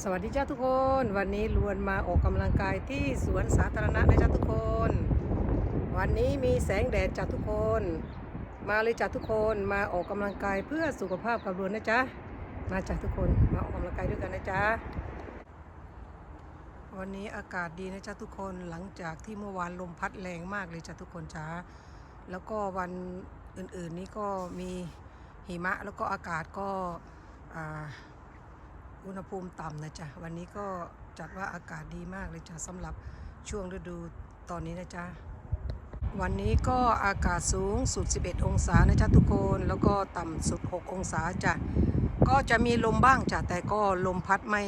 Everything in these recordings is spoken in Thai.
สวัสดีจ้าทุกคน วันนี้ลวนมาออกกำลังกายที่สวนสาธารณะนะจ้าทุกคน วันนี้มีแสงแดดจ้าทุกคน มาเลยจ้าทุกคนมาออกกำลังกายเพื่อสุขภาพกับลวนนะจ๊ะมาจ้าทุกคนมาออกกำลังกายด้วยกันนะจ๊ะวันนี้อากาศดีนะจ๊ะทุกคนหลังจากที่เมื่อวานลมพัดแรงมากเลยจ้าทุกคนจ้าแล้วก็วันอื่นๆนี้ก็มีหิมะแล้วก็อากาศก็อ่า อุณหภูมิต่ำนะจ๊ะ วันนี้ก็จัดว่าอากาศดีมากเลยจ้ะสำหรับช่วงฤดูตอนนี้นะจ๊ะ วันนี้ก็อากาศสูงสุด 11 องศานะจ๊ะทุกคน แล้วก็ต่ำสุด 6 องศาจ้ะ ก็จะมีลมบ้างจ้ะ แต่ก็ลมพัดไม่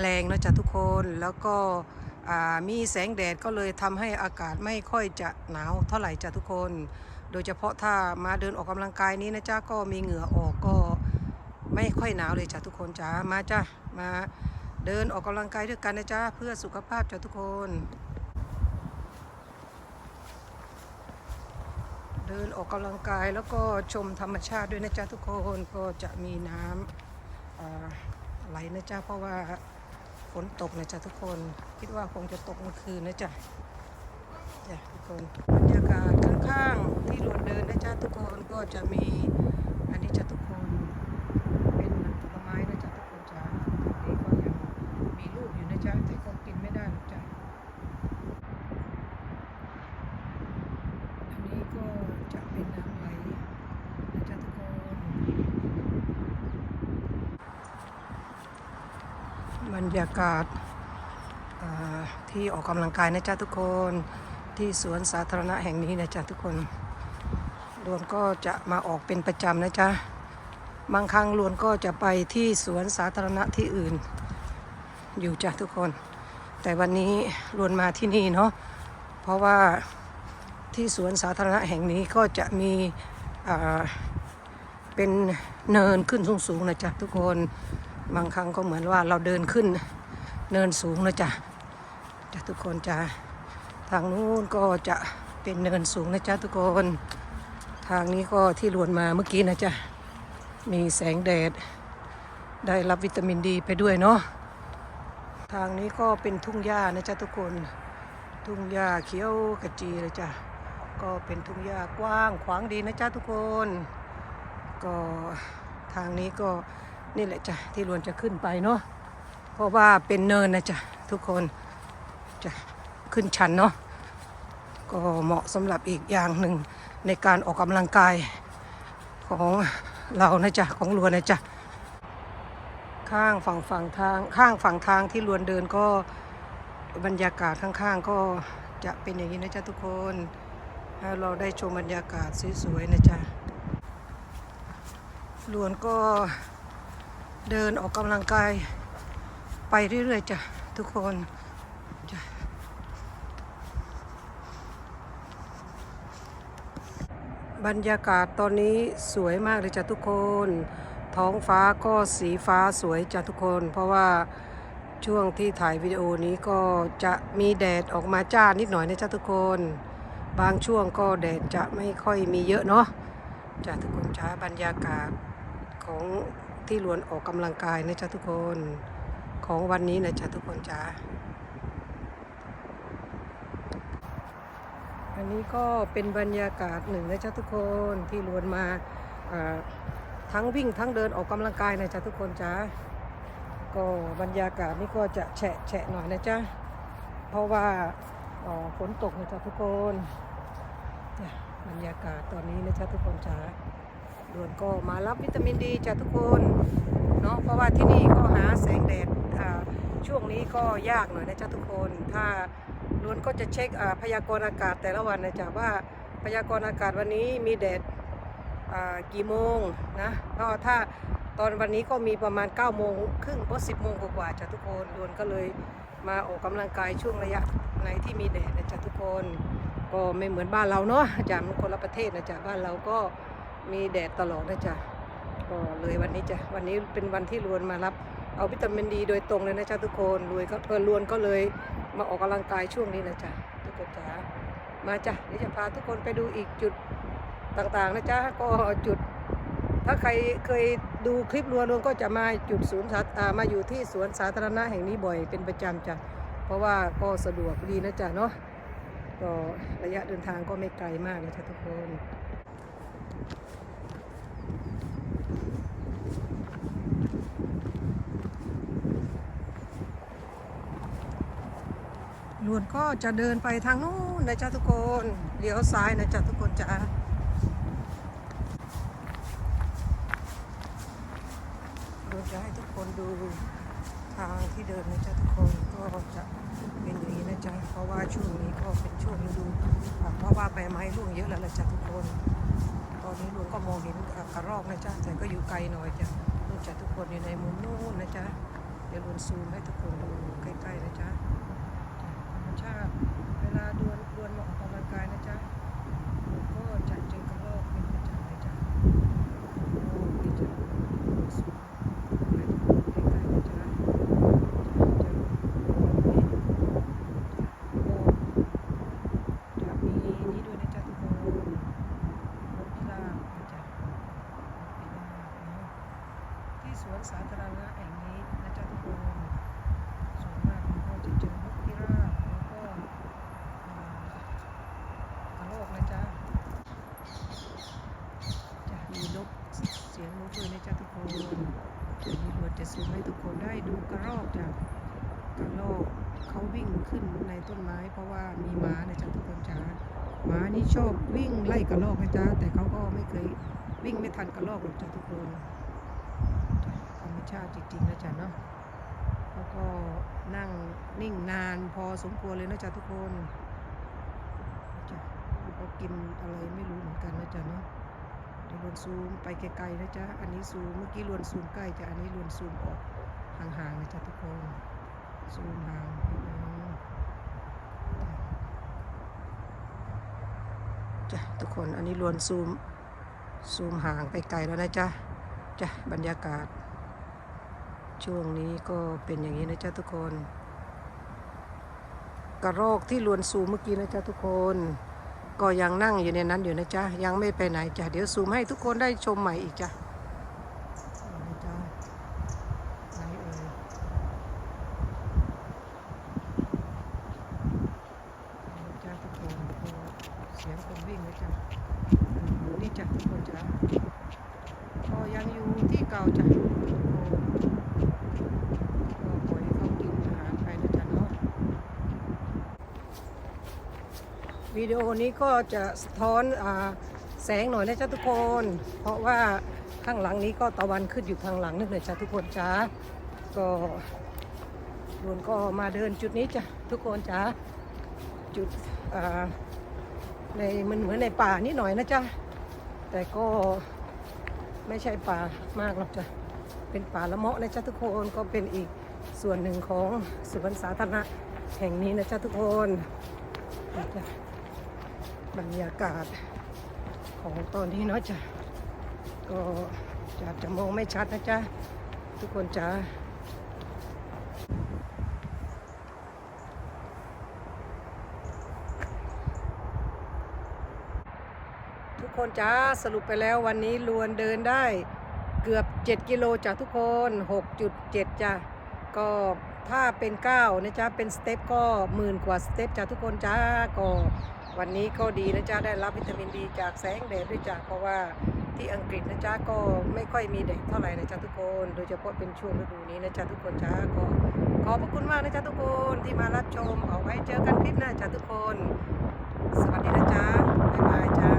แรงนะจ๊ะทุกคน แล้วก็มีแสงแดดก็เลยทำให้อากาศไม่ค่อยจะหนาวเท่าไหร่จ้ะทุกคน โดยเฉพาะถ้ามาเดินออกกำลังกายนี้นะจ๊ะก็มีเหงื่อออกก็ ไม่ค่อยหนาวเลยจ้ะทุกคนจ้ามาจ้ะมาเดินออกกำลังกายด้วยกันนะจ้าเพื่อสุขภาพจ้ะทุกคน เดินออกกำลังกายแล้วก็ชมธรรมชาติด้วยนะจ๊ะทุกคนก็จะมีน้ำอ่าไหลนะจ๊ะเพราะว่าฝนตกนะจ๊ะทุกคน คิดว่าคงจะตกเมื่อคืนนะจ๊ะจ้ะทุกคนบรรยากาศข้างๆที่ลวนเดินนะจ๊ะทุกคนก็จะมีอันนี้จ้ะทุกคน เป็นผลไม้นะจ๊ะทุกคนจ้าตรงนี้ก็ยังมีลูกอยู่นะจ๊ะแต่ก็กินไม่ได้หรอกจ้ะอันนี้ก็จะเป็นน้ำไหลนะจ๊ะทุกคน บรรยากาศที่ออกกำลังกายนะจ๊ะทุกคนที่สวนสาธารณะแห่งนี้นะจ๊ะทุกคนรวมก็จะมาออกเป็นประจำนะจ๊ะบางครั้งลวนก็จะไปที่สวนสาธารณะที่อื่น อยู่จ้ะทุกคน แต่วันนี้ลวนมาที่นี่เนาะเพราะว่าที่สวนสาธารณะแห่งนี้ก็จะมีเป็นเนินขึ้นสูงๆนะจ๊ะทุกคน บางครั้งก็เหมือนว่าเราเดินขึ้นเนินสูงนะจ๊ะจ้ะทุกคนจ้ะทางนู้นก็จะเป็นเนินสูงนะจ๊ะทุกคน ทางนี้ก็ที่ลวนมาเมื่อกี้นะจ๊ะมีแสงแดด ได้รับวิตามินดีไปด้วยเนาะทางนี้ก็เป็นทุ่งหญ้านะจ๊ะทุกคน ทุ่งหญ้าเขียวกระจีเลยจ้ะก็เป็นทุ่งหญ้ากว้างขวางดีนะจ๊ะทุกคน ก็ทางนี้ก็ นี่แหละจ้ะที่ลวนจะขึ้นไปเนาะเพราะว่าเป็นเนินนะจ๊ะทุกคนจะขึ้นชันเนาะก็เหมาะสำหรับอีกอย่างหนึ่งในการออกกำลังกายของเรานะจ๊ะของลวนนะจ๊ะข้างฝั่งฝั่งทางข้างฝั่งทางที่ลวนเดินก็บรรยากาศข้างๆ ก็จะเป็นอย่างนี้นะจ๊ะทุกคนให้เราได้ชมบรรยากาศสวยๆนะจ๊ะลวนก็ เดินออกกำลังกาย ไปเรื่อยๆจ้ะทุกคนจ้ะบรรยากาศตอนนี้สวยมากเลยจ้ะทุกคน ท้องฟ้าก็สีฟ้าสวยจ้ะทุกคน เพราะว่าช่วงที่ถ่ายวิดีโอนี้ก็จะมีแดดออกมาจ้านิดหน่อยนะจ้ะทุกคน บางช่วงก็แดดจะไม่ค่อยมีเยอะเนาะจ้ะทุกคนจ้าบรรยากาศของ ที่ลวนออกกำลังกายนะจ้ะทุกคนของวันนี้นะจ้ะทุกคนจ้าอันนี้ก็เป็นบรรยากาศหนึ่งนะจ๊ะทุกคนที่ล้วนมาทั้งวิ่งทั้งเดินออกกำลังกายนะจ๊ะทุกคนจ้าก็บรรยากาศนี่ก็จะแฉะแฉะหน่อยนะจ๊ะเพราะว่าฝนตกนะจ๊ะทุกคนบรรยากาศตอนนี้นะจ๊ะทุกคนจ้า ลวนก็มารับวิตามินดีจ้ะทุกคนเนาะเพราะว่าที่นี่ก็หาแสงแดดช่วงนี้ก็ยากหน่อยนะจ๊ะทุกคน ถ้าล้วนก็จะเช็คพยากรณ์อากาศแต่ละวันนะจ๊ะว่าพยากรณ์อากาศวันนี้มีแดดกี่โมงนะก็ถ้าตอนวันนี้ก็มีประมาณ9ก้าโมงครึ่งก็สิบโมงกว่าจ้ะทุกคนล้วนก็เลยมาออกกำลังกายช่วงระยะไหนที่มีแดดนะจ๊ะทุกคน ก็ไม่เหมือนบ้านเราเนาะจ้ะมันคนละประเทศนะจ๊ะบ้านเราก็ มีแดดตลอดนะจ๊ะก็เลยวันนี้จ้ะวันนี้เป็นวันที่ลวนมารับ เอาวิตามินดีโดยตรงเลยนะจ๊ะทุกคนรวยก็เพื่อนลวนก็เลยมาออกกำลังกายช่วงนี้นะจ๊ะทุกคนจ๋ามาจ้ะเดี๋ยวจะพาทุกคนไปดูอีกจุดต่างๆนะจ๊ะก็จุด ถ้าใครเคยดูคลิปรัวรวงก็จะมาจุดศูนย์สาอ่ามาอยู่ที่สวนสาธารณะแห่งนี้บ่อยเป็นประจำจ้ะเพราะว่าก็สะดวกดีนะจ๊ะเนาะก็ระยะเดินทางก็ไม่ไกลมากนะจ๊ะทุกคน ลวนก็จะเดินไปทางนู้นนะจ๊ะทุกคนเลี้ยวซ้ายนะจ๊ะทุกคนจ้าลวนจะให้ทุกคนดูทางที่เดินนะจ๊ะทุกคนก็จะเป็นอย่างนี้นะจ๊ะเพราะว่าช่วงนี้ก็เป็นช่วงฤดูเพราะว่าใบไม้ร่วงเยอะแล้วนะจ๊ะทุกคน ตอนนี้ลวนก็มองเห็นกระรอกนะจ๊ะแต่ก็อยู่ไกลหน่อยจ้ะนู่นจ้ะทุกคนอยู่ในมุมนู้นนะจ๊ะเดี๋ยวลวนซูมให้ทุกคนดูใกล้ๆนะจ๊ะ ชาติ เวลาดวนดวนมาออกกำลังกายนะจ๊ะก็จะเจอกระรอกเป็นประจำเลยจ้ะโอ้ดีจ้ะสวยไปดูใกล้ๆนะจ๊ะจะจะจะมีนี่ด้วยนะจ๊ะทุกคนนกพิราบนะจ๊ะนกพิราบเนาะที่สวนสาธารณะแห่งนี้นะจ๊ะทุกคน ส่วนมากมันก็จะเจอนกพิราบแล้วก็อ่ากระรอกนะจ๊ะจะมีนกเสียงนกด้วยนะจ๊ะทุกคนเดี๋ยวนี้เราจะซูมให้ทุกคนได้ดู กระรอกจ้ะกระรอกเขาวิ่งขึ้นในต้นไม้ เพราะว่ามีม้านะจ๊ะทุกคนจ้าม้านี่ชอบวิ่งไล่กระรอกนะจ๊ะแต่เขาก็ไม่เคยวิ่งไม่ทันกระรอกหรอกจ้ะทุกคนธรรมชาติจริงๆนะจ๊ะเนาะแล้วก็นั่งนิ่งนานพอสมควรเลยนะจ๊ะทุกคนจ้ะแล้วก็กินอะไรไม่รู้เหมือนกันนะจ๊ะเนาะลวนซูมไปไกลๆนะจ๊ะ อันนี้ซูม เมื่อกี้ลวนซูมใกล้จ้ะ อันนี้ลวนซูมออก ห่างๆนะจ๊ะทุกคนซูมห่างจ้ะทุกคนอันนี้ลวนซูมซูมห่างไปไกลแล้วนะจ๊ะจ้ะบรรยากาศ ช่วงนี้ก็เป็นอย่างนี้นะจ๊ะทุกคนกระรอกที่ลวนซูมเมื่อกี้นะจ๊ะทุกคน ก็ยังนั่งอยู่ในนั้นอยู่นะจ๊ะยังไม่ไปไหนจ้ะเดี๋ยวซูมให้ทุกคนได้ชมใหม่อีกจ้ะนี่นะจ๊ะไหนเอ่ยนี่นะจ๊ะทุกคนก็เสียงคนวิ่งนะจ๊ะอืมนี่จ้ะทุกคนจ้ะก็ยังอยู่ที่เก่าจ้ะทุกคน ก็ปล่อยให้เขากินอาหารไปนะจ๊ะเนาะ วิดีโอนี้ก็จะสะท้อนอแสงหน่อยนะจ๊ะทุกคน เพราะว่าข้างหลังนี้ก็ตะวันขึ้นอยู่ข้างหลังนึกเลยจ้ะทุกคนจ้าก็รวนก็มาเดินจุดนี้จ้ะทุกคนจ้าจุดในมันเหมือนในป่านิดหน่อยนะจ๊ะแต่ก็ไม่ใช่ป่ามากหรอกจ้ะเป็นป่าละเมาะนะจ๊ะทุกคนก็เป็นอีกส่วนหนึ่งของสวนสาธารณะแห่งนี้นะจ๊ะทุกคนจ้ะ บรรยากาศของตอนนี้เนาะจ้ะก็จะจะมองไม่ชัดนะจ๊ะ ทุกคนจ้าทุกคนจ้าสรุปไปแล้ววันนี้ลวนเดินได้เกือบ 7 กิโลจ้ะทุกคน 6.7 จ้ะ ก็ถ้าเป็น 9 นะจ๊ะ เป็นสเต็ปก็หมื่นกว่าสเต็ปจ้ะทุกคนจ้าก็ วันนี้ก็ดีนะจ๊ะได้รับวิตามินดีจากแสงแดดด้วยจ้ะเพราะว่าที่อังกฤษนะจ๊ะก็ไม่ค่อยมีแดดเท่าไหร่นะจ๊ะทุกคน โดยเฉพาะเป็นช่วงฤดูนี้นะจ๊ะทุกคนจ้าก็ขอบพระคุณมากนะจ๊ะทุกคนที่มารับชมเอาไว้เจอกันคลิปหน้าจ้ะทุกคน สวัสดีนะจ๊ะบ๊ายบายจ้า